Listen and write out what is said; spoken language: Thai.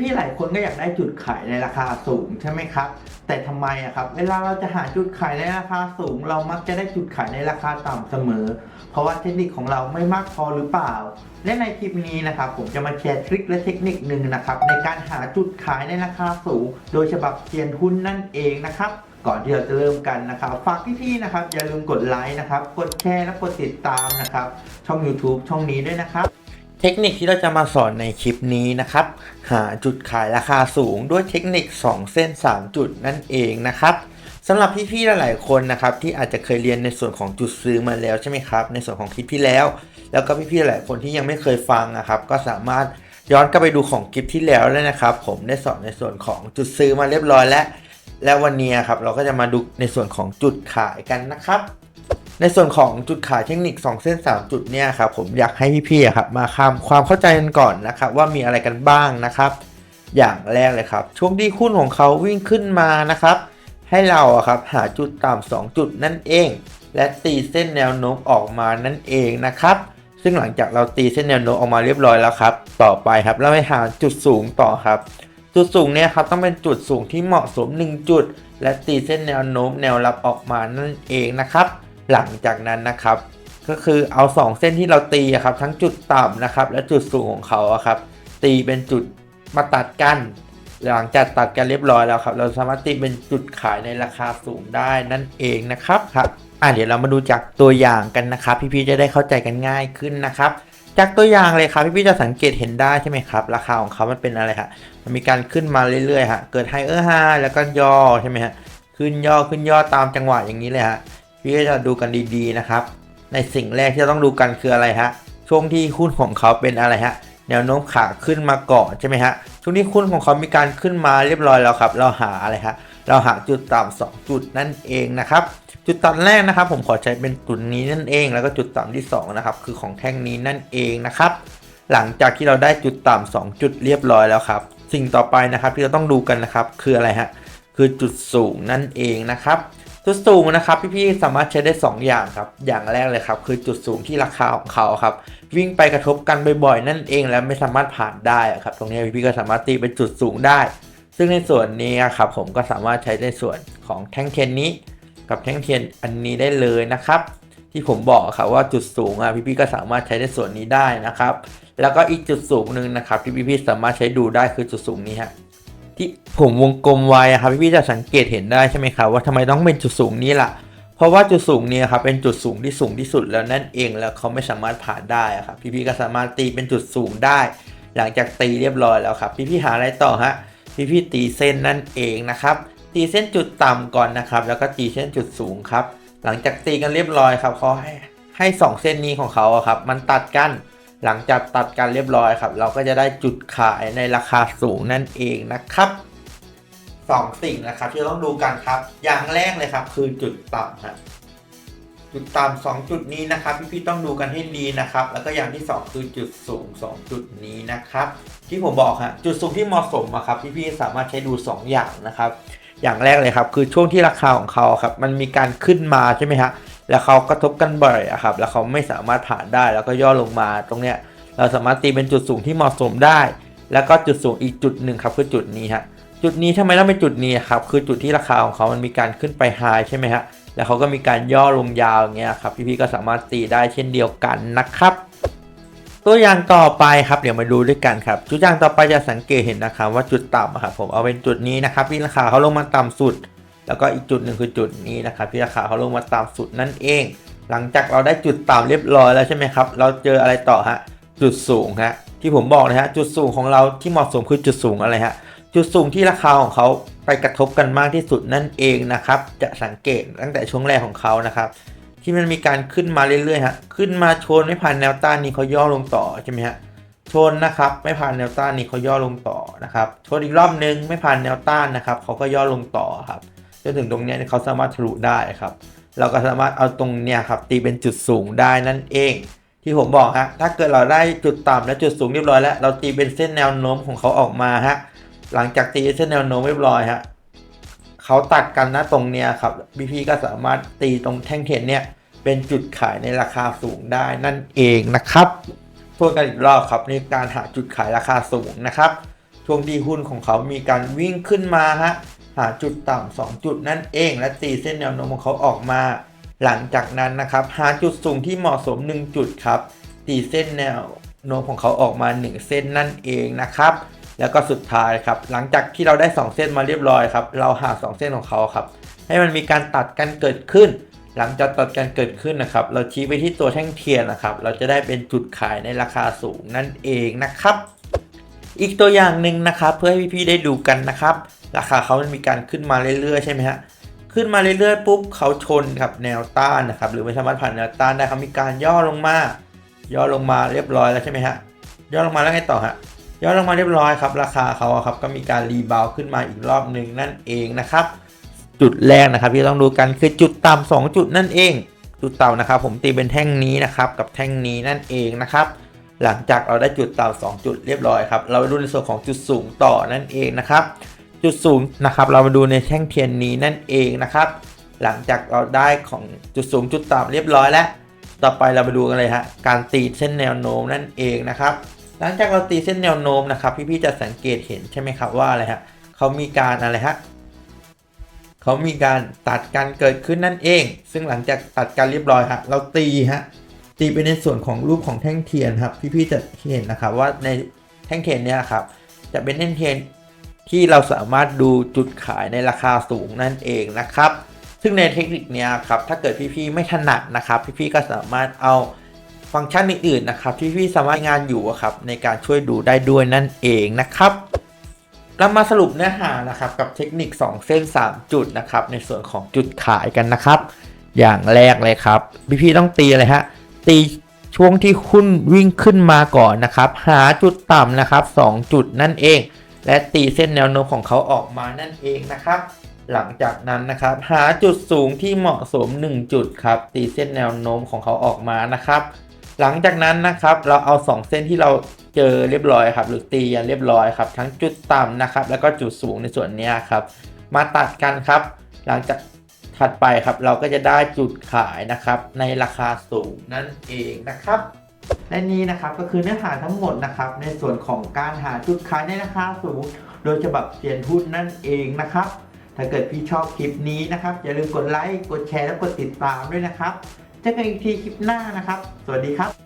พี่ๆหลายคนก็อยากได้จุดขายในราคาสูงใช่ไหมครับ แต่ทำไมอะครับ เวลาเราจะหาจุดขายในราคาสูง เรามักจะได้จุดขายในราคาต่ำเสมอ เพราะว่าเทคนิคของเราไม่มากพอหรือเปล่า และในคลิปนี้นะครับผมจะมาแชร์ทริคและเทคนิคหนึ่งนะครับในการหาจุดขายในราคาสูง โดยฉบับเทียนหุ้นนั่นเองนะครับก่อนที่เราจะเริ่มกันนะครับ ฝากพี่ๆนะครับ อย่าลืมกดไลค์นะครับ กดแชร์และกดติดตามนะครับ ช่อง YouTube ช่องนี้ด้วยนะครับ เทคนิคที่เราจะมาสอนในคลิปนี้นะครับ หาจุดขายราคาสูงด้วยเทคนิค 2 เส้น 3 จุดนั่นเองนะครับสำหรับพี่ๆหลายๆคนนะครับที่อาจจะเคยเรียนในส่วนของจุดซื้อมาแล้วใช่ไหมครับ ในส่วนของคลิปที่แล้ว แล้วก็พี่ๆหลายคนที่ยังไม่เคยฟังนะครับก็สามารถย้อนกลับไปดูของคลิปที่แล้วเลยนะครับ ผมได้สอนในส่วนของจุดซื้อมาเรียบร้อยแล้ว และวันนี้ครับเราก็จะมาดูในส่วนของจุดขายกันนะครับ ในส่วนของจุดขายเทคนิค 2 เส้น 3 จุดเนี่ยครับผมอยากให้พี่ๆครับมาคำความเข้าใจกันก่อนนะครับว่ามีอะไรกันบ้างนะครับ อย่างแรกเลยครับ ช่วงที่หุ้นของเขาวิ่งขึ้นมานะครับ ให้เราครับหาจุดต่ำสองจุดนั่นเอง และตีเส้นแนวโน้มออกมานั่นเองนะครับซึ่งหลังจากเราตีเส้นแนวโน้มออกมาเรียบร้อยแล้วครับ ต่อไปครับเราไปหาจุดสูงต่อครับ จุดสูงเนี่ยครับต้องเป็นจุดสูงที่เหมาะสม 1 จุด และตีเส้นแนวโน้มแนวรับออกมานั่นเองนะครับ หลังจากนั้นนะครับ ก็คือเอา 2 เส้นที่เราตีครับทั้งจุดต่ำนะครับ และจุดสูงของเขาครับ ตีเป็นจุดมาตัดกัน หลังจากตัดกันเรียบร้อยแล้วครับ เราสามารถตีเป็นจุดขายในราคาสูงได้นั่นเองนะครับครับอะเดี๋ยวเรามาดูจากตัวอย่างกันนะครับ พี่ๆจะได้เข้าใจกันง่ายขึ้นนะครับจากตัวอย่างเลยครับพี่ๆจะสังเกตเห็นได้ใช่ไหมครับ ราคาของเขามันเป็นอะไรฮะมันมีการขึ้นมาเรื่อยๆฮะเกิดไฮเออร์ไฮแล้วก็ย่อใช่ไหมฮะขึ้นย่อขึ้นย่อตามจังหวะอย่างนี้เลยฮะ พี่ก็จะดูกันดีๆนะครับ ในสิ่งแรกที่ต้องดูกันคืออะไรฮะช่วงที่หุ้นของเขาเป็นอะไรฮะแนวโน้มขาขึ้นมาเก่อนใช่ไหมฮะช่วงที่หุ้นของเขามีการขึ้นมาเรียบร้อยแล้วครับ เราหาอะไรฮะเราหาจุดต่ำสองจุดนั่นเองนะครับจุดต่ำแรกนะครับ ผมขอใช้เป็นจุดนี้นั่นเอง แล้วก็จุดต่ำที่สองนะครับคือของแท่งนี้นั่นเองนะครับหลังจากที่เราได้จุดต่ำสองจุดเรียบร้อยแล้วครับสิ่งต่อไปนะครับที่เราต้องดูกันนะครับคืออะไรฮะคือจุดสูงนั่นเองนะครับ จุดสูงนะครับพี่ๆสามารถใช้ได้ 2 อย่างครับ อย่างแรกเลยครับ คือจุดสูงที่ราคาของเขาครับ วิ่งไปกระทบกันบ่อยๆนั่นเองแล้วไม่สามารถผ่านได้อะครับ ตรงนี้พี่ๆก็สามารถตีเป็นจุดสูงได้ ซึ่งในส่วนนี้ครับผมก็สามารถใช้ในส่วนของแท่งเทียนนี้ กับแท่งเทียนอันนี้ได้เลยนะครับที่ผมบอกครับว่าจุดสูงอะพี่ๆก็สามารถใช้ในส่วนนี้ได้นะครับ แล้วก็อีกจุดสูงหนึ่งนะครับที่พี่ๆสามารถใช้ดูได้คือจุดสูงนี้ฮะ ที่ผมวงกลมไว้อะครับพี่ๆจะสังเกตเห็นได้ใช่ไหมครับว่าทำไมต้องเป็นจุดสูงนี้ล่ะ เพราะว่าจุดสูงนี้ครับเป็นจุดสูงที่สูงที่สุดแล้วนั่นเองแล้วเขาไม่สามารถผ่านได้อะครับพี่ๆก็สามารถตีเป็นจุดสูงได้ หลังจากตีเรียบร้อยแล้วครับพี่ๆหาอะไรต่อฮะพี่ๆตีเส้นนั่นเองนะครับตีเส้นจุดต่ำก่อนนะครับแล้วก็ตีเส้นจุดสูงครับ หลังจากตีกันเรียบร้อยครับเขาให้ให้สองเส้นนี้ของเขาครับมันตัดกัน หลังจากตัดกันเรียบร้อยครับ เราก็จะได้จุดขายในราคาสูงนั่นเองนะครับสองสิ่งนะครับที่ต้องดูกันครับ อย่างแรกเลยครับ คือจุดต่ำฮะจุดต่ำสองจุดนี้นะครับ พี่ๆต้องดูกันให้ดีนะครับ แล้วก็อย่างที่สองคือจุดสูงสองจุดนี้นะครับ ที่ผมบอกฮะจุดสูงที่เหมาะสมอะครับพี่ๆสามารถใช้ดูสองอย่างนะครับ อย่างแรกเลยครับ คือช่วงที่ราคาของเขาครับ มันมีการขึ้นมาใช่ไหมฮะ แล้วเขากระทบกันบ่อยอะครับ แล้วเขาไม่สามารถผ่านได้แล้วก็ย่อลงมาตรงเนี้ยเราสามารถตีเป็นจุดสูงที่เหมาะสมได้ แล้วก็จุดสูงอีกจุดหนึ่งครับคือจุดนี้ฮะจุดนี้ทำไมต้องเป็นจุดนี้ครับคือจุดที่ราคาของเขามันมีการขึ้นไปไฮใช่ไหมฮะแล้วเขาก็มีการย่อลงยาวอย่างเงี้ยครับพี่ๆก็สามารถตีได้เช่นเดียวกันนะครับ ตัวอย่างต่อไปครับเดี๋ยวมาดูด้วยกันครับตัวอย่างต่อไปจะสังเกตเห็นนะครับว่าจุดต่ำครับผมเอาเป็นจุดนี้นะครับที่ราคาเขาลงมาต่ำสุด แล้วก็อีกจุดหนึ่งคือจุดนี้นะครับที่ราคาเขาลงมาต่ำสุดนั่นเอง หลังจากเราได้จุดต่ำเรียบร้อยแล้วใช่ไหมครับ เราเจออะไรต่อฮะจุดสูงฮะที่ผมบอกนะฮะจุดสูงของเราที่เหมาะสมคือจุดสูงอะไรฮะจุดสูงที่ราคาของเขาไปกระทบกันมากที่สุดนั่นเองนะครับ จะสังเกตตั้งแต่ช่วงแรกของเขานะครับ ที่มันมีการขึ้นมาเรื่อยๆฮะขึ้นมาชนไม่ผ่านแนวต้านนี้เขาย่อลงต่อใช่ไหมฮะชนนะครับไม่ผ่านแนวต้านนี้เขาย่อลงต่อนะครับชนอีกรอบนึงไม่ผ่านแนวต้านนะครับเขาก็ย่อลงต่อครับ จนถึงตรงนี้เขาสามารถทะลุได้ครับ เราก็สามารถเอาตรงเนี้ยครับตีเป็นจุดสูงได้นั่นเอง ที่ผมบอกฮะถ้าเกิดเราได้จุดต่ำและจุดสูงเรียบร้อยแล้ว เราตีเป็นเส้นแนวโน้มของเขาออกมาฮะหลังจากตีเส้นแนวโน้มเรียบร้อยฮะเขาตัดกันนะตรงเนี้ยครับพี่พีก็สามารถตีตรงแท่งเทียนเนี่ยเป็นจุดขายในราคาสูงได้นั่นเองนะครับทวนกันอีกรอบครับในการหาจุดขายราคาสูงนะครับช่วงที่หุ้นของเขามีการวิ่งขึ้นมาฮะาจุดต่ำสองจุดนั่นเอง และตีเส้นแนวโน้มของเขาออกมา หลังจากนั้นนะครับหาจุดสูงที่เหมาะสม 1 จุดครับตีเส้นแนวโน้มของเขาออกมา 1 เส้นนั่นเองนะครับแล้วก็สุดท้ายครับหลังจากที่เราได้ 2 เส้นมาเรียบร้อยครับเราหา 2 เส้นของเขาครับให้มันมีการตัดกันเกิดขึ้น หลังจากตัดกันเกิดขึ้นนะครับ เราชี้ไปที่ตัวแท่งเทียนนะครับ เราจะได้เป็นจุดขายในราคาสูงนั่นเองนะครับ อีกตัวอย่างหนึ่งนะครับ เพื่อให้พี่ๆได้ดูกันนะครับ ราคาเขามันมีการขึ้นมาเรื่อยๆใช่ไหมฮะขึ้นมาเรื่อยๆปุ๊บเขาชนกับแนวต้านนะครับหรือไม่สามารถผ่านแนวต้านได้เขามีการย่อลงมา ย่อลงมาเรียบร้อยแล้วใช่ไหมฮะย่อลงมาแล้วไงต่อฮะย่อลงมาเรียบร้อยครับราคาเขาครับก็มีการรีบาวขึ้นมาอีกรอบหนึ่งนั่นเองนะครับ จุดแรกนะครับที่ต้องดูกันคือจุดต่ำสองจุดนั่นเอง จุดต่ำนะครับ ผมตีเป็นแท่งนี้นะครับกับแท่งนี้นั่นเองนะครับ หลังจากเราได้จุดต่ำสองจุดเรียบร้อยครับเราไปดูในส่วนของจุดสูงต่อนั่นเองนะครับ จุดสูงนะครับ เรามาดูในแท่งเทียนนี้นั่นเองนะครับ หลังจากเราได้ของจุดสูงจุดต่ำเรียบร้อยแล้ว ต่อไปเรามาดูกันเลยฮะ การตีเส้นแนวโน้มนั่นเองนะครับ หลังจากเราตีเส้นแนวโน้มนะครับพี่ๆจะสังเกตเห็นใช่ไหมครับว่าอะไรฮะเขามีการอะไรฮะเขามีการตัดกันเกิดขึ้นนั่นเอง ซึ่งหลังจากตัดกันเรียบร้อยฮะเราตีฮะตีไปในส่วนของรูปของแท่งเทียนครับพี่ๆจะเห็นนะครับว่าในแท่งเทียนเนี่ยครับจะเป็นแท่งเทียน ที่เราสามารถดูจุดขายในราคาสูงนั่นเองนะครับ ซึ่งในเทคนิคนี้ครับถ้าเกิดพี่ๆไม่ถนัดนะครับ พี่ๆก็สามารถเอาฟังก์ชันอื่นๆนะครับ ที่พี่ๆสามารถงานอยู่ครับในการช่วยดูได้ด้วยนั่นเองนะครับเรามาสรุปเนื้อหานะครับกับเทคนิค 2 เส้น 3 จุดนะครับในส่วนของจุดขายกันนะครับ อย่างแรกเลยครับพี่ๆต้องตีเลยฮะตีช่วงที่หุ้นวิ่งขึ้นมาก่อนนะครับ หาจุดต่ำนะครับ 2 จุดนั่นเอง และตีเส้นแนวโน้มของเขาออกมานั่นเองนะครับ หลังจากนั้นนะครับ หาจุดสูงที่เหมาะสม 1 จุดครับ ตีเส้นแนวโน้มของเขาออกมานะครับ หลังจากนั้นนะครับเราเอา 2 เส้นที่เราเจอเรียบร้อยครับ หรือตีกันเรียบร้อยครับ ทั้งจุดต่ำนะครับ แล้วก็จุดสูงในส่วนนี้ครับ มาตัดกันครับ หลังจากถัดไปครับเราก็จะได้จุดขายนะครับ ในราคาสูงนั่นเองนะครับ และนี้นะครับก็คือเนื้อหาทั้งหมดนะครับในส่วนของการหาจุดขายในราคาสูง โดยฉบับเซียนหุ้นนั่นเองนะครับ ถ้าเกิดพี่ชอบคลิปนี้นะครับ อย่าลืมกดไลค์กดแชร์และกดติดตามด้วยนะครับเจอกันอีกทีคลิปหน้านะครับ สวัสดีครับ